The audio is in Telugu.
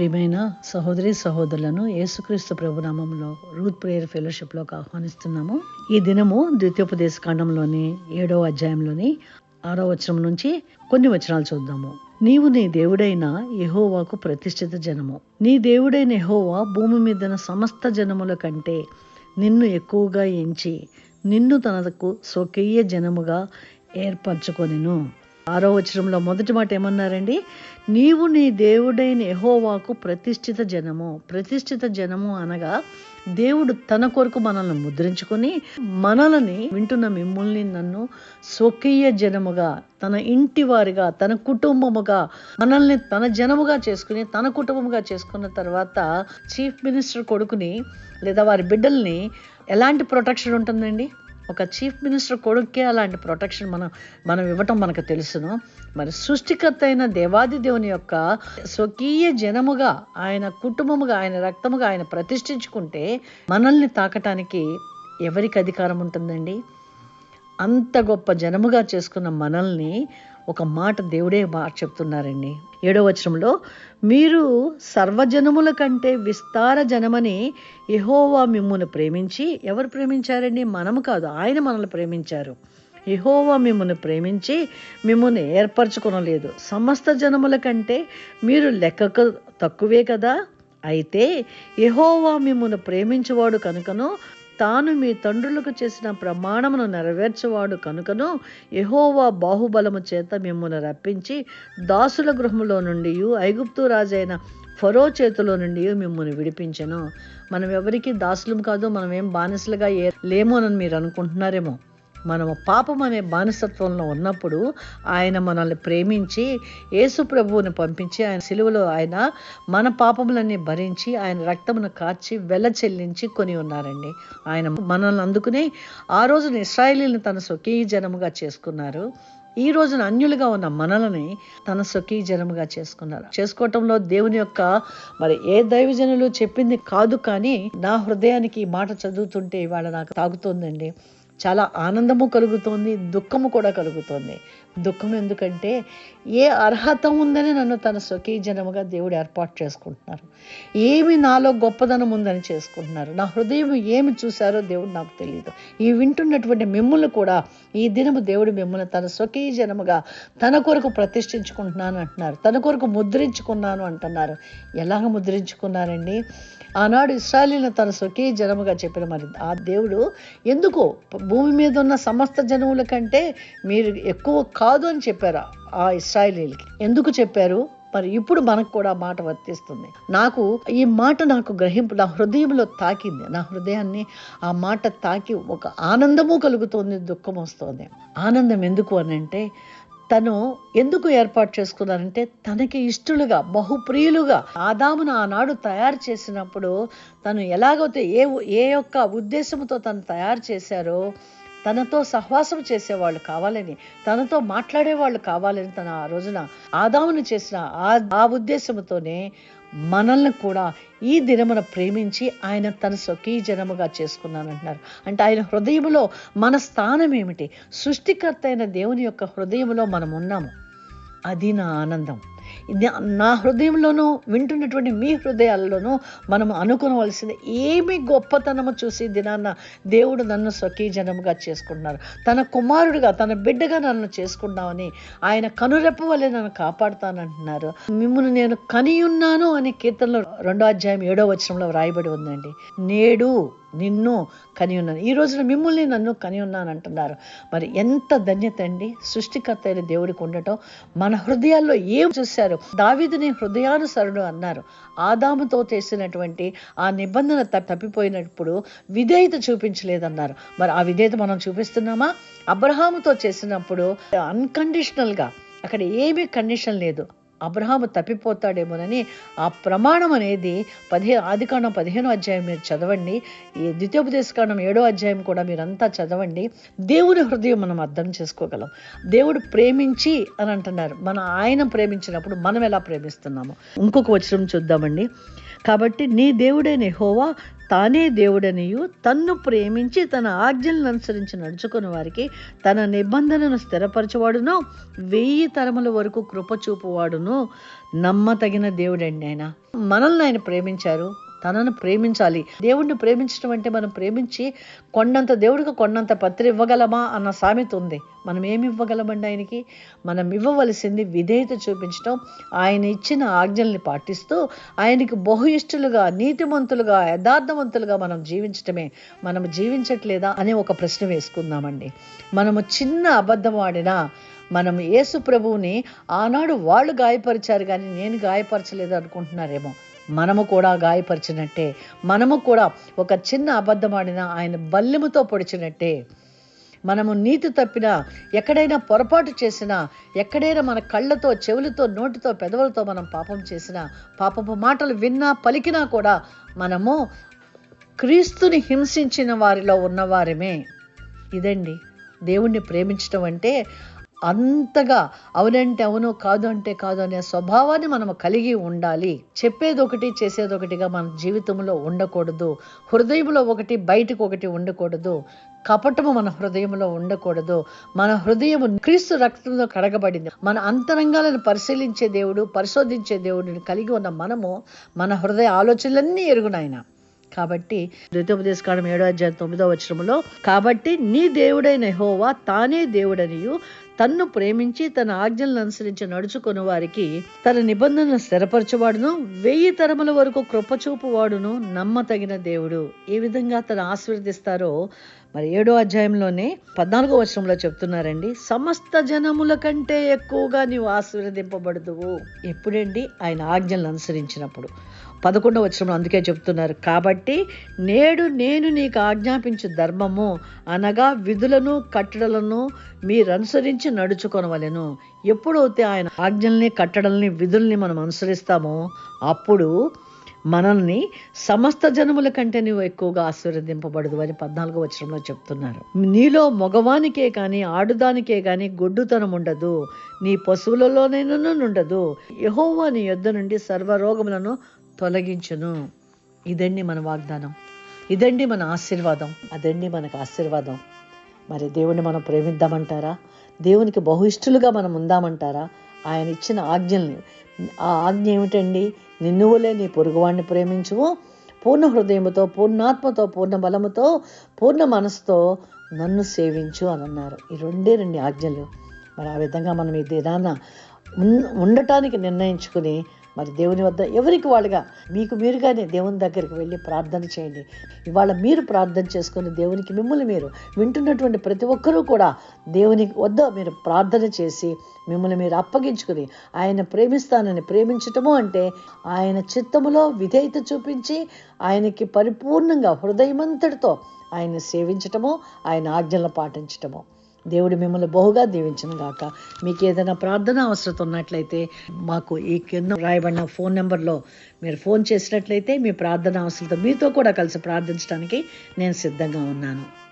ప్రియమైన సహోదరి సహోదరులను యేసుక్రీస్తు ప్రభునామంలో రూత్ ప్రేయర్ ఫెలోషిప్లోకి ఆహ్వానిస్తున్నాము. ఈ దినము ద్వితీయోపదేశ కాండంలోని ఏడో అధ్యాయంలోని ఆరో వచనం నుంచి కొన్ని వచనాలు చూద్దాము. నీవు నీ దేవుడైన యహోవాకు ప్రతిష్ఠిత జనము. నీ దేవుడైన యహోవా భూమి మీదన సమస్త జనముల కంటే నిన్ను ఎక్కువగా ఎంచి నిన్ను తనకు స్వకీయ జనముగా ఏర్పరచుకొనిను. ఆరో వచనంలో మొదటి మాట ఏమన్నారండి? నీవు నీ దేవుడైన ఎహోవాకు ప్రతిష్ఠిత జనము. ప్రతిష్ఠిత జనము అనగా దేవుడు తన కొరకు మనల్ని ముద్రించుకొని మనల్ని వింటున్న మిమ్మల్ని నన్ను స్వకీయ జనముగా తన ఇంటి వారిగా తన కుటుంబముగా మనల్ని తన జనముగా చేసుకుని తన కుటుంబముగా చేసుకున్న తర్వాత చీఫ్ మినిస్టర్ కొడుకుని లేదా వారి బిడ్డల్ని ఎలాంటి ప్రొటెక్షన్ ఉంటుందండి? ఒక చీఫ్ మినిస్టర్ కొడుకే అలాంటి ప్రొటెక్షన్ మనం మనం ఇవ్వటం మనకు తెలుసును. మరి సృష్టికర్త అయిన దేవాది దేవుని యొక్క స్వకీయ జనముగా ఆయన కుటుంబముగా ఆయన రక్తముగా ఆయన ప్రతిష్ఠించుకుంటే మనల్ని తాకటానికి ఎవరికి అధికారం ఉంటుందండి? అంత గొప్ప జనముగా చేసుకున్న మనల్ని ఒక మాట దేవుడే మాట చెప్తున్నారండి. ఏడో వచనంలో మీరు సర్వజనముల కంటే విస్తార జనమని యహోవా మిమ్మును ప్రేమించి ఎవరు ప్రేమించారండి? మనము కాదు ఆయన మనల్ని ప్రేమించారు. యహోవా మిమ్మల్ని ప్రేమించి మిమ్మల్ని ఏర్పరచుకొనలేదు. సమస్త జనముల కంటే మీరు లెక్కకు తక్కువే కదా? అయితే యహోవా మిమ్మల్ని ప్రేమించేవాడు కనుకను తాను మీ తండ్రులకు చేసిన ప్రమాణమును నెరవేర్చేవాడు కనుకను యహోవా బాహుబలము చేత మిమ్మల్ని రప్పించి దాసుల గృహములో నుండి ఐగుప్తు రాజైన ఫరో చేతిలో నుండి మిమ్మల్ని విడిపించను. మనం ఎవరికి దాసులం కాదు మనం ఏం బానిసలుగా ఏ లేమోనని మీరు అనుకుంటున్నారేమో. మనము పాపం అనే బానిసత్వంలో ఉన్నప్పుడు ఆయన మనల్ని ప్రేమించి యేసు ప్రభువుని పంపించి ఆయన సిలువలో ఆయన మన పాపములన్నీ భరించి ఆయన రక్తమును కార్చి వెల చెల్లించి కొని ఉన్నారండి. ఆయన మనల్ని అందుకుని ఆ రోజున ఇస్రాయలీని తన స్వకీయ జనముగా చేసుకున్నారు. ఈ రోజున అన్యులుగా ఉన్న మనలని తన స్వకీయ జనముగా చేసుకున్నారు. చేసుకోవటంలో దేవుని యొక్క మరి ఏ దైవజనులు చెప్పింది కాదు కానీ నా హృదయానికి ఈ మాట చదువుతుంటే ఇవాళ నాకు తాగుతోందండి. చాలా ఆనందము కలుగుతోంది దుఃఖము కూడా కలుగుతోంది. దుఃఖం ఎందుకంటే ఏ అర్హత ఉందని నన్ను తన స్వకీయ జనముగా దేవుడు ఏర్పాటు చేసుకుంటున్నారు. ఏమి నాలో గొప్పదనం ఉందని చేసుకుంటున్నారు. నా హృదయం ఏమి చూశారో దేవుడు నాకు తెలియదు ఈ వింటున్నటువంటి మిమ్మల్ని కూడా ఈ దినము దేవుడు మిమ్మల్ని తన స్వకీయ జనముగా తన కొరకు ప్రతిష్ఠించుకుంటున్నాను అంటున్నారు. తన కొరకు ముద్రించుకున్నాను అంటున్నారు. ఎలాగ ముద్రించుకున్నారండి? ఆనాడు ఇస్రాయలీలను తన స్వకీయ జనముగా చెప్పిన మరి ఆ దేవుడు ఎందుకు? భూమి మీద ఉన్న సమస్త జనముల కంటే మీరు ఎక్కువ కాదు అని చెప్పారు ఆ ఇస్రాయలీలకి? ఎందుకు చెప్పారు? మరి ఇప్పుడు మనకు కూడా మాట వర్తిస్తుంది. నాకు ఈ మాట నాకు గ్రహింపు నా హృదయంలో తాకింది. నా హృదయాన్ని ఆ మాట తాకి ఒక ఆనందము కలుగుతోంది దుఃఖం వస్తుంది. ఆనందం ఎందుకు అని అంటే తను ఎందుకు ఏర్పాటు చేసుకున్నారంటే తనకి ఇష్టలుగా బహుప్రియులుగా ఆదామును ఆనాడు తయారు చేసినప్పుడు తను ఎలాగైతే ఏ ఏ యొక్క ఉద్దేశంతో తను తయారు చేశారో తనతో సహవాసం చేసేవాళ్ళు కావాలని తనతో మాట్లాడేవాళ్ళు కావాలని తన ఆ రోజున ఆదామును చేసిన ఆ ఆ ఉద్దేశంతోనే మనల్ని కూడా ఈ దినమున ప్రేమించి ఆయన తన స్వకీ జనముగా చేసుకున్నానంటున్నారు. అంటే ఆయన హృదయంలో మన స్థానం ఏమిటి? సృష్టికర్త అయిన దేవుని యొక్క హృదయంలో మనం ఉన్నాము అది నా ఆనందం. నా హృదయంలోనూ వింటున్నటువంటి మీ హృదయాల్లోనూ మనం అనుకునవలసింది. ఏమి గొప్పతనము చూసి దినాన్న దేవుడు నన్ను స్వకీయ జనముగా చేసుకుంటున్నారు. తన కుమారుడిగా తన బిడ్డగా నన్ను చేసుకున్నామని ఆయన కనురెప్ప వల్లే నన్ను కాపాడుతానంటున్నారు. మిమ్మల్ని నేను కనియున్నాను అనే కీర్తనలో రెండో అధ్యాయం ఏడో వచనంలో వ్రాయబడి ఉందండి. నేడు నిన్ను కని ఉన్నాను ఈ రోజున మిమ్మల్ని నన్ను కని ఉన్నాను అంటున్నారు. మరి ఎంత ధన్యత అండి? సృష్టికర్త అయిన దేవుడికి ఉండటం. మన హృదయాల్లో ఏం చూశారు? దావిదిని హృదయానుసరుడు అన్నారు. ఆదాముతో చేసినటువంటి ఆ నిబంధన తప్పిపోయినప్పుడు విధేయత చూపించలేదన్నారు. మరి ఆ విధేయత మనం చూపిస్తున్నామా? అబ్రహాముతో చేసినప్పుడు అన్కండిషనల్గా అక్కడ ఏమీ కండిషన్ లేదు. అబ్రహాము తప్పిపోతాడేమోనని ఆ ప్రమాణం అనేది పదిహేను ఆదికాండం పదిహేనో అధ్యాయం మీరు చదవండి. ఈ ద్వితీయోపదేశకాండం ఏడో అధ్యాయం కూడా మీరంతా చదవండి. దేవుని హృదయం మనం అర్థం చేసుకోగలం. దేవుడు ప్రేమించి అని అంటున్నారు. మనం ఆయన ప్రేమించినప్పుడు మనం ఎలా ప్రేమిస్తున్నాము? ఇంకొక వచనం చూద్దామండి. కాబట్టి నీ దేవుడైన హోవా తానే దేవుడనియు. తన్ను ప్రేమించి తన ఆజ్ఞలను అనుసరించి నడుచుకున్న వారికి తన నిబంధనను స్థిరపరచువాడును. వెయ్యి తరముల వరకు కృప చూపువాడును. నమ్మతగిన దేవుడండి ఆయన. మనల్ని ఆయన ప్రేమించారు. తనను ప్రేమించాలి. దేవుణ్ణి ప్రేమించడం అంటే మనం ప్రేమించి కొండంత దేవుడికి కొండంత పత్రి ఇవ్వగలమా అన్న సామెత ఉంది. మనం ఏమి ఇవ్వగలమండి ఆయనకి? మనం ఇవ్వవలసింది విధేయత చూపించడం ఆయన ఇచ్చిన ఆజ్ఞల్ని పాటిస్తూ ఆయనకి బహు నీతిమంతులుగా యథార్థవంతులుగా మనం జీవించటమే. మనం జీవించట్లేదా అనే ఒక ప్రశ్న వేసుకుందామండి. మనము చిన్న అబద్ధం ఆడినా మనం యేసు ప్రభువుని ఆనాడు వాళ్ళు గాయపరిచారు కానీ నేను గాయపరచలేదు అనుకుంటున్నారేమో. మనము కూడా గాయపరిచినట్టే మనము కూడా ఒక చిన్న అబద్ధం ఆడిన ఆయన బల్లెముతో పొడిచినట్టే మనము నీతి తప్పినా ఎక్కడైనా పొరపాటు చేసినా ఎక్కడైనా మన కళ్ళతో చెవులతో నోటితో పెదవులతో మనం పాపం చేసినా పాపపు మాటలు విన్నా పలికినా కూడా మనము క్రీస్తుని హింసించిన వారిలో ఉన్నవారమే. ఇదండి దేవుణ్ణి ప్రేమించడం అంటే అంతగా అవునంటే అవును కాదు అంటే కాదు అనే స్వభావాన్ని మనం కలిగి ఉండాలి. చెప్పేది ఒకటి చేసేది ఒకటిగా మన జీవితంలో ఉండకూడదు. హృదయంలో ఒకటి బయటకు ఒకటి ఉండకూడదు. కపటము మన హృదయంలో ఉండకూడదు. మన హృదయం క్రీస్తు రక్తంలో కడగబడింది. మన అంతరంగాలను పరిశీలించే దేవుడు పరిశోధించే దేవుడిని కలిగి ఉన్న మనము మన హృదయ ఆలోచనలన్నీ ఎరుగునాయన. కాబట్టి ద్వితోపదేశకాలం ఏడో అధ్యాయం తొమ్మిదో వచనములో కాబట్టి నీ దేవుడైన హోవా తానే దేవుడనియు. తన్ను ప్రేమించి తన ఆజ్ఞలను అనుసరించి నడుచుకుని వారికి తన నిబంధనను స్థిరపరచువాడును వెయ్యి తరముల వరకు కృపచూపువాడును నమ్మతగిన దేవుడు. ఏ విధంగా తను ఆశీర్వదిస్తారో మరి ఏడో అధ్యాయంలోనే పద్నాలుగో వర్షంలో చెప్తున్నారండి. సమస్త జనముల కంటే ఎక్కువగా నీవు ఆశీర్వదింపబడదువు. ఎప్పుడండి? ఆయన ఆజ్ఞలను అనుసరించినప్పుడు. పదకొండవ వచనంలో అందుకే చెప్తున్నారు. కాబట్టి నేడు నేను నీకు ఆజ్ఞాపించు ధర్మము అనగా విధులను కట్టడలను మీరు అనుసరించి నడుచుకొనవలెను. ఎప్పుడైతే ఆయన ఆజ్ఞల్ని కట్టడల్ని విధుల్ని మనం అనుసరిస్తామో అప్పుడు మనల్ని సమస్త జనముల కంటే నువ్వు ఎక్కువగా ఆశీర్వదింపబడదు అని పద్నాలుగో వచనంలో చెప్తున్నారు. నీలో మగవానికే కానీ ఆడుదానికే కానీ గొడ్డుతనం ఉండదు. నీ పశువులలోనైనా ఉండదు యహోవా నీ యొద్ద నుండి సర్వరోగములను తొలగించును. ఇదండి మన వాగ్దానం. ఇదండి మన ఆశీర్వాదం. అదండి మనకు ఆశీర్వాదం. మరి దేవుణ్ణి మనం ప్రేమిద్దామంటారా? దేవునికి బహు మనం ఉందామంటారా? ఆయన ఇచ్చిన ఆజ్ఞల్ని. ఆ ఆజ్ఞ ఏమిటండి? నిన్నువులే నీ పొరుగువాడిని ప్రేమించువు పూర్ణ హృదయముతో పూర్ణాత్మతో పూర్ణ బలముతో పూర్ణ మనసుతో నన్ను సేవించు అని అన్నారు. ఈ రెండే రెండు ఆజ్ఞలు. మరి ఆ విధంగా మనం ఈ దినాన ఉండటానికి నిర్ణయించుకుని మరి దేవుని వద్ద ఎవరికి వాళ్ళుగా? మీకు మీరుగానే దేవుని దగ్గరికి వెళ్ళి ప్రార్థన చేయండి. ఇవాళ మీరు ప్రార్థన చేసుకుని దేవునికి మిమ్మల్ని మీరు వింటున్నటువంటి ప్రతి ఒక్కరూ కూడా దేవుని వద్ద మీరు ప్రార్థన చేసి మిమ్మల్ని మీరు అప్పగించుకుని ఆయన ప్రేమిస్తానని ప్రేమించటము అంటే ఆయన చిత్తములో విధేయత చూపించి ఆయనకి పరిపూర్ణంగా హృదయమంతటితో ఆయన సేవించటము ఆయన ఆజ్ఞలను పాటించటము. దేవుడు మిమ్మల్ని బహుగా దీవించను గాక. మీకు ఏదైనా ప్రార్థన అవసరం ఉన్నట్లయితే మాకు ఈ కింద రాయబడిన ఫోన్ నెంబర్లో మీరు ఫోన్ చేసినట్లయితే మీ ప్రార్థన అవసరంతో మీతో కూడా కలిసి ప్రార్థించడానికి నేను సిద్ధంగా ఉన్నాను.